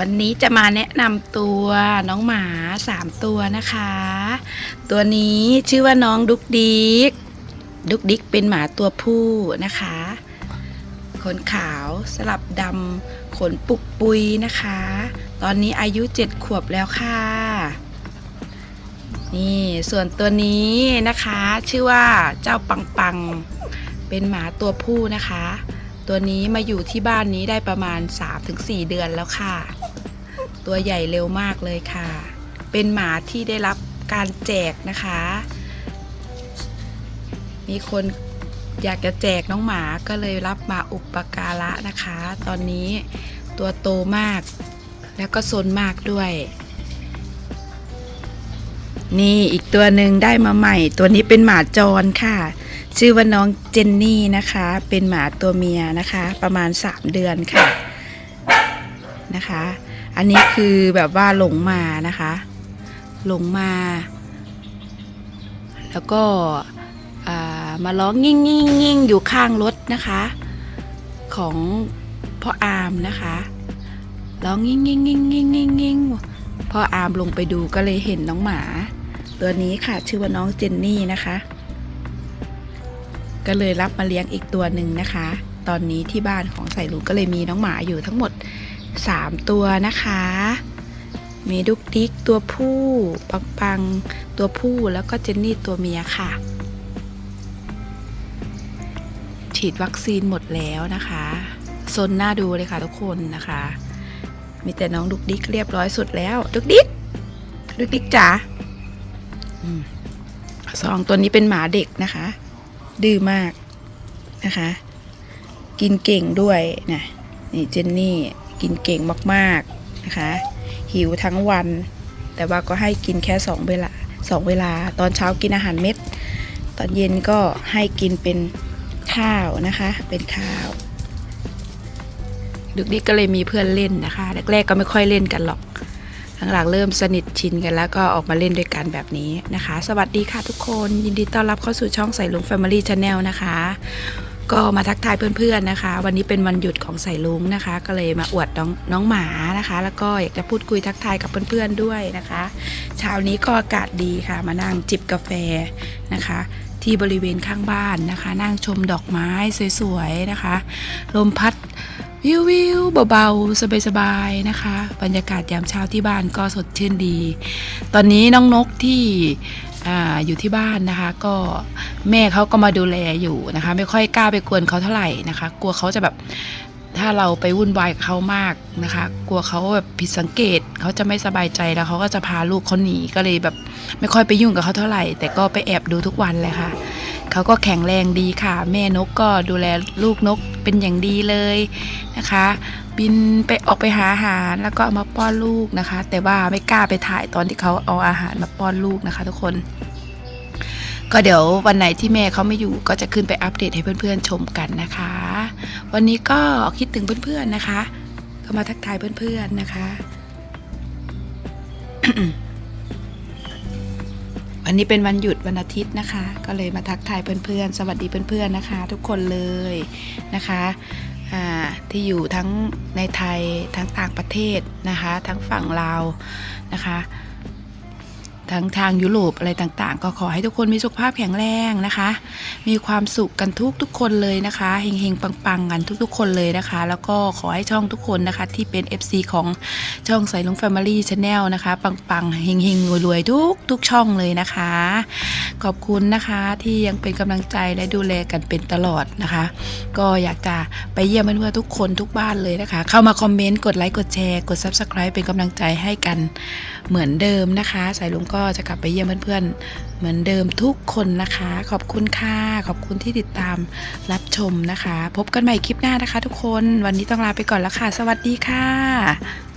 วันนี้จะมาแนะนำตัวน้องหมาสามตัวนะคะ ตัวนี้ชื่อว่าน้องดุกดิกดุกดิกเป็นหมาตัวผู้นะคะ ขนขาวสลับดำขนปุกปุยนะคะ ตอนนี้อายุเจ็ดขวบแล้วค่ะ นี่ส่วนตัวนี้นะคะ ชื่อว่าเจ้าปังปัง เป็นหมาตัวผู้นะคะ ตัวนี้มาอยู่ที่บ้านนี้ได้ประมาณ 3-4 เดือนแล้วค่ะ ตัวใหญ่เร็วมากเลยค่ะ เป็นหมาที่ได้รับการแจกนะคะ มีคนอยากจะแจกน้องหมาก็เลยรับมาอุปการะนะคะ ตอนนี้ตัวโตมาก แล้วก็ซนมากด้วย นี่อีกตัวหนึ่งได้มาใหม่ ตัวนี้เป็นหมาจรค่ะ ชื่อว่าน้องเจนนี่นะคะ เป็นหมาตัวเมียนะคะ ประมาณ 3 เดือนค่ะนะคะ อันนี้คือแบบว่าหลงมานะคะ หลงมา แล้วก็อ่ามาร้องงิ่งงิ่งงิ่งอยู่ข้างรถนะคะ ของพ่ออามนะคะร้องงิ่งงิ่งงิ่งงิ่งงิ่งงิ่งพ่ออามลงไปดูก็เลยเห็นน้องหมา ตัวนี้ค่ะชื่อว่าน้องเจนนี่นะคะ ก็เลยรับมาเลี้ยงอีกตัวหนึ่งนะคะ ตอนนี้ที่บ้านของใส่ลุงก็เลยมีน้องหมาอยู่ทั้งหมด 3 ตัวนะคะ มีดุกดิกตัวผู้ปังปังตัวผู้แล้วก็เจนนี่ตัวเมียค่ะ ฉีดวัคซีนหมดแล้วนะคะซนหน้าดูเลยค่ะทุกคนนะคะ มีแต่น้องดุกดิกเรียบร้อยสุดแล้วดุกดิกดุกดิกจ๋าอสองตัวนี้เป็นหมาเด็กนะคะ ดื้อมากนะคะ กินเก่งด้วยนะนี่เจนนี่กินเก่งมากๆนะคะ หิวทั้งวัน แต่ว่าก็ให้กินแค่สองเวลาสองเวลา ตอนเช้ากินอาหารเม็ด ตอนเย็นก็ให้กินเป็นข้าวนะคะ เป็นข้าวดึกดิกก็เลยมีเพื่อนเล่นนะคะ แรกๆก็ไม่ค่อยเล่นกันหรอก หลังๆเริ่มสนิทชินกันแล้วก็ออกมาเล่นด้วยกันแบบนี้นะคะ สวัสดีค่ะทุกคนยินดีต้อนรับเข้าสู่ช่องใส่ลุง Family Channel นะคะ ก็มาทักทายเพื่อนๆนะคะ วันนี้เป็นวันหยุดของใส่ลุงนะคะ ก็เลยมาอวดน้องน้องหมานะคะ แล้วก็อยากจะพูดคุยทักทายกับเพื่อนๆด้วยนะคะเช้านี้ก็อากาศดีค่ะ มานั่งจิบกาแฟนะคะที่บริเวณข้างบ้านนะคะ นั่งชมดอกไม้สวยๆนะคะ ลมพัด วิววิวเบาๆ สบายๆ นะคะ บรรยากาศยามเช้าที่บ้านก็สดชื่นดี ตอนนี้น้องนกที่ออยู่ที่บ้านนะคะก็แม่เขาก็มาดูแลอยู่นะคะ ไม่ค่อยกล้าไปกวนเขาเท่าไหร่นะคะ กลัวเขาจะแบบถ้าเราไปวุ่นวายกับเขามากนะคะ กลัวเขาแบบผิดสังเกตเขาจะไม่สบายใจแล้วเขาก็จะพาลูกเขาหนีก็เลยแบบไม่ค่อยไปยุ่งกับเขาเท่าไหร่ แต่ก็ไปแอบดูทุกวันเลยค่ะ เขาก็แข็งแรงดีค่ะ แม่นกก็ดูแลลูกนกเป็นอย่างดีเลยนะคะ บินไปออกไปหาอาหารแล้วก็เอามาป้อนลูกนะคะ แต่ว่าไม่กล้าไปถ่ายตอนที่เขาเอาอาหารมาป้อนลูกนะคะ ทุกคนก็เดี๋ยววันไหนที่แม่เขาไม่อยู่ก็จะขึ้นไปอัปเดตให้เพื่อนๆชมกันนะคะ วันนี้ก็คิดถึงเพื่อนๆนะคะ ก็มาทักทายเพื่อนๆนะคะ วันนี้เป็นวันหยุดวันอาทิตย์นะคะ ก็เลยมาทักทายเพื่อนๆ สวัสดีเพื่อนๆนะคะ ทุกคนเลยนะคะที่อยู่ทั้งในไทยทั้งต่างประเทศนะคะ ทั้งฝั่งลาวนะคะ ทั้งทางยุโรปอะไรต่างๆ ก็ขอให้ทุกคนมีสุขภาพแข็งแรงนะคะ มีความสุขกันทุกทุกคนเลยนะคะเฮงๆปังๆกันทุกๆ คนเลยนะคะ แล้วก็ขอให้ช่องทุกคนนะคะ ที่เป็น FC ของช่องใส่ลุง Family Channel นะคะ ปังๆเฮงๆรวยๆทุกทุกช่องเลยนะคะ ขอบคุณนะคะที่ยังเป็นกำลังใจและดูแลกันเป็นตลอดนะคะ ก็อยากจะไปเยี่ยมเพื่อนๆทุกคนทุกบ้านเลยนะคะ เข้ามาคอมเมนต์กดไลค์กดแชร์กด Subscribe เป็นกำลังใจให้กันเหมือนเดิมนะคะ สายลุงก็จะกลับไปเยี่ยมเพื่อนๆ เหมือนเดิมทุกคนนะคะ ขอบคุณค่ะ ขอบคุณที่ติดตามรับชมนะคะ พบกันใหม่คลิปหน้านะคะ ทุกคน วันนี้ต้องลาไปก่อนแล้วค่ะ สวัสดีค่ะ